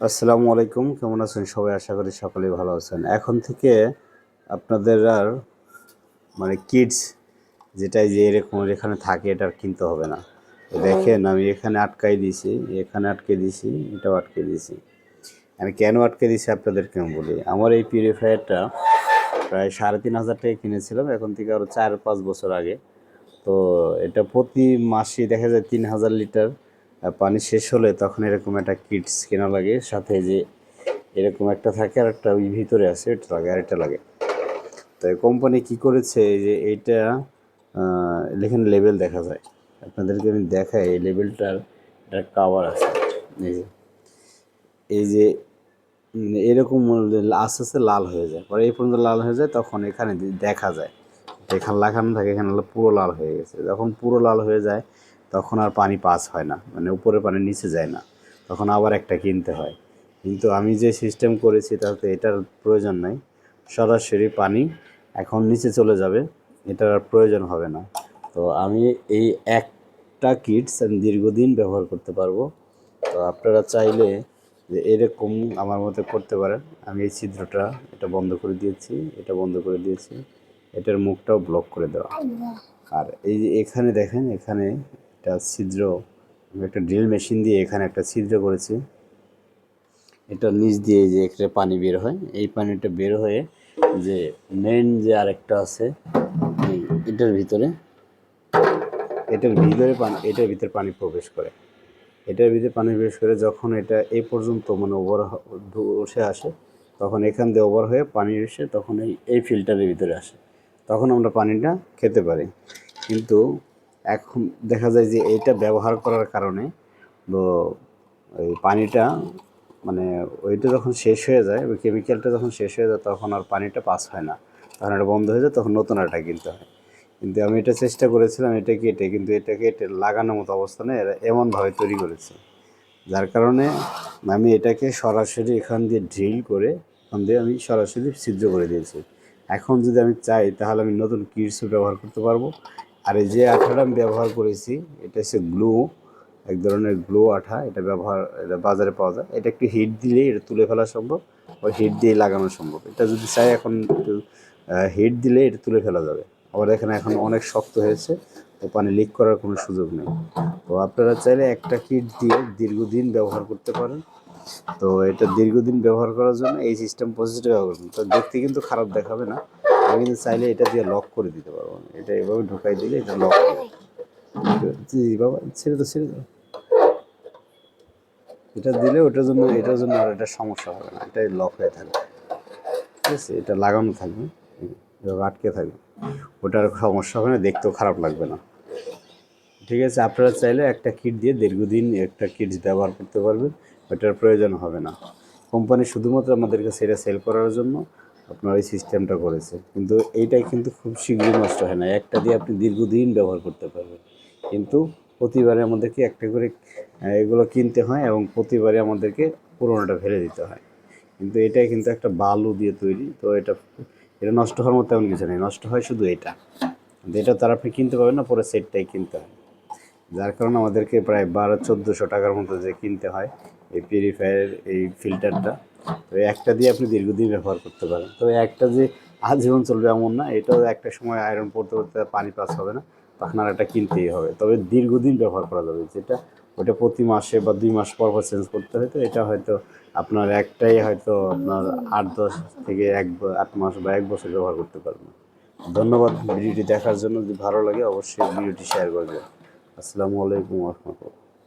আসসালামু আলাইকুম, কেমন আছেন সবাই? আশা করি সকলেই ভালো আছেন। এখন থেকে আপনাদের আর মানে কিডস যেটাই যে এরকম এখানে থাকে, এটা আর কিনতে হবে না। দেখেন, আমি এখানে আটকাই দিয়েছি, এখানে আটকে দিয়েছি, এটাও আটকে দিয়েছি। আমি কেন আটকে দিয়েছি আপনাদেরকে আমি বলি? আমার এই পিউরিফায়ারটা প্রায় সাড়ে তিন হাজার টাকা কিনেছিলাম, এখন থেকে আরও চার পাঁচ বছর আগে। তো এটা প্রতি মাসে দেখা যায় তিন হাজার লিটার পানি শেষ হলে তখন এরকম একটা কিটস কেনা লাগে সাথে যে এরকম একটা থাকে আর একটা ওই ভিতরে আছে এটা লাগে আর এটা লাগে। তো কোম্পানি কি করেছে যে আহ, এখানে লেভেল দেখা যায়। আপনাদেরকে আমি দেখাই এই লেভেলটার একটা কাভার আছে। এই যে এই যে এরকম আস্তে আস্তে লাল হয়ে যায়। পরে এই পর্যন্ত লাল হয়ে যায় তখন এখানে দেখা যায়। এখানে লাগানো থাকে এখানে পুরো লাল হয়ে গেছে। যখন পুরো লাল হয়ে যায় তখন আর পানি পাস হয় না মানে উপরে পানি নিচে যায় না, তখন আবার একটা কিনতে হয়। কিন্তু আমি যে সিস্টেম করেছি তাতে এটার প্রয়োজন নাই, সরাসরি পানি এখন নিচে চলে যাবে, এটার আর প্রয়োজন হবে না। তো আমি এই একটা কিটস আমি দীর্ঘদিন ব্যবহার করতে পারব। তো আপনারা চাইলে যে এরকম আমার মতে করতে পারেন। আমি এই ছিদ্রটা, এটা বন্ধ করে দিয়েছি, এটা বন্ধ করে দিয়েছি, এটার মুখটাও ব্লক করে দেওয়া। আর এই যে এখানে দেখেন, এখানে একটা ছিদ্র একটা ড্রিল মেশিন দিয়ে এখানে একটা ছিদ্র করেছি। এটা নিচ দিয়ে যে একটা পানি বের হয়, এই পানিটা বের হয়ে যে মেন যে আরেকটা আছে এটার ভিতরে এটার ভিতরে পানি, এটার ভিতরে পানি প্রবেশ করে। এটার ভিতরে পানি প্রবেশ করে যখন এটা এই পর্যন্ত মানে ওভার উঠে আসে, তখন এখান দিয়ে ওভার হয়ে পানি এসে তখন এই এই ফিল্টারের ভিতরে আসে। তখন আমরা পানিটা খেতে পারি। কিন্তু এখন দেখা যায় যে এটা ব্যবহার করার কারণে, তো ওই পানিটা মানে ওইটা যখন শেষ হয়ে যায়, ওই কেমিক্যালটা যখন শেষ হয়ে যায়, তখন আর পানিটা পাস হয় না। তখন এটা বন্ধ হয়ে যায়, তখন নতুন একটা কিনতে হয়। কিন্তু আমি এটা চেষ্টা করেছিলাম, এটা কেটে, কিন্তু এটা কেটে লাগানোর মতো অবস্থানে এরা এমনভাবে তৈরি করেছে। যার কারণে আমি এটাকে সরাসরি এখান দিয়ে ড্রিল করে, এখান দিয়ে আমি সরাসরি ছিদ্র করে দিয়েছি। এখন যদি আমি চাই, তাহলে আমি নতুন কিটসও ব্যবহার করতে পারব। আর এই যে আঠাটা আমি ব্যবহার করেছি, এটা হচ্ছে গ্লু, এক ধরনের গ্লো আঠা, এটা ব্যবহার, এটা বাজারে পাওয়া যায়। এটা একটু হিট দিলেই এটা তুলে ফেলা সম্ভব ওই হিট দিয়ে লাগানো সম্ভব। এটা যদি চাই এখন একটু হিট দিলে এটা তুলে ফেলা যাবে। আবার এখানে এখন অনেক শক্ত হয়েছে, তো পানি লিক করার কোনো সুযোগ নেই। তো আপনারা চাইলে একটা কিট দিয়ে দীর্ঘদিন ব্যবহার করতে পারেন। তো এটা দীর্ঘদিন ব্যবহার করার জন্য এই সিস্টেম প্রসেসটা ব্যবহার করুন। তো দেখতে কিন্তু খারাপ দেখাবে না। আমি চাইলে এটা দিয়ে লক করে দিতে পারব এটা এভাবে ঢোকাই দিলে এটা লক বাবা, ছেড়ে তো ছেড়ে দাও। এটা দিলে ওটার জন্য, এটার জন্য আর এটা সমস্যা হবে না। এটাই লক হয়ে থাকবে। ঠিক আছে, এটা লাগানো থাকবে। আটকে থাকবে। ওটার সমস্যা হবে না, দেখতেও খারাপ লাগবে না। ঠিক আছে, আপনারা চাইলে একটা কিট দিয়ে দীর্ঘদিন একটা কিট ব্যবহার করতে পারবেন। ওটার প্রয়োজন হবে না। কোম্পানি শুধুমাত্র আমাদেরকে সেটা সেল করার জন্য আপনার এই সিস্টেমটা করেছে। কিন্তু এইটাই কিন্তু খুব শীঘ্রই নষ্ট হয় না। একটা দিয়ে আপনি দীর্ঘদিন ব্যবহার করতে পারবেন। কিন্তু প্রতিবারে আমাদেরকে একটা করে এগুলো কিনতে হয় এবং প্রতিবারে আমাদেরকে পুরোনোটা ফেলে দিতে হয়। কিন্তু এটাই কিন্তু একটা বালু দিয়ে তৈরি। তো এটা এটা নষ্ট হওয়ার মতো তেমন কিছু নেই। নষ্ট হয় শুধু এটা। এটা তার আপনি কিনতে পারবেন না, পরে সেটটাই কিনতে হয়। যার কারণে আমাদেরকে প্রায় বারো, চোদ্দোশো টাকার মতো যে কিনতে হয়, এই পিউরিফায়ার এই ফিল্টারটা তো এই একটা দিয়ে আপনি দীর্ঘদিন ব্যবহার করতে পারেন। তো এই একটা যে আজীবন চলবে এমন না, এটাও একটা সময় আয়রন পড়তে পড়তে পানি পাস হবে না, তখন আর একটা কিনতেই হবে। তবে দীর্ঘদিন ব্যবহার করা যাবে, যেটা ওটা প্রতি মাসে বা দুই মাস পর পর চেঞ্জ করতে হয়, তো এটা হয়তো আপনার একটাই হয়তো আপনার আট, দশ থেকে এক আট মাস বা এক বছর ব্যবহার করতে পারবেন। ধন্যবাদ ভিডিওটি দেখার জন্য, যদি ভালো লাগে অবশ্যই ভিডিওটি শেয়ার করবেন। আসসালামু আলাইকুম রহমতুল্লাহ।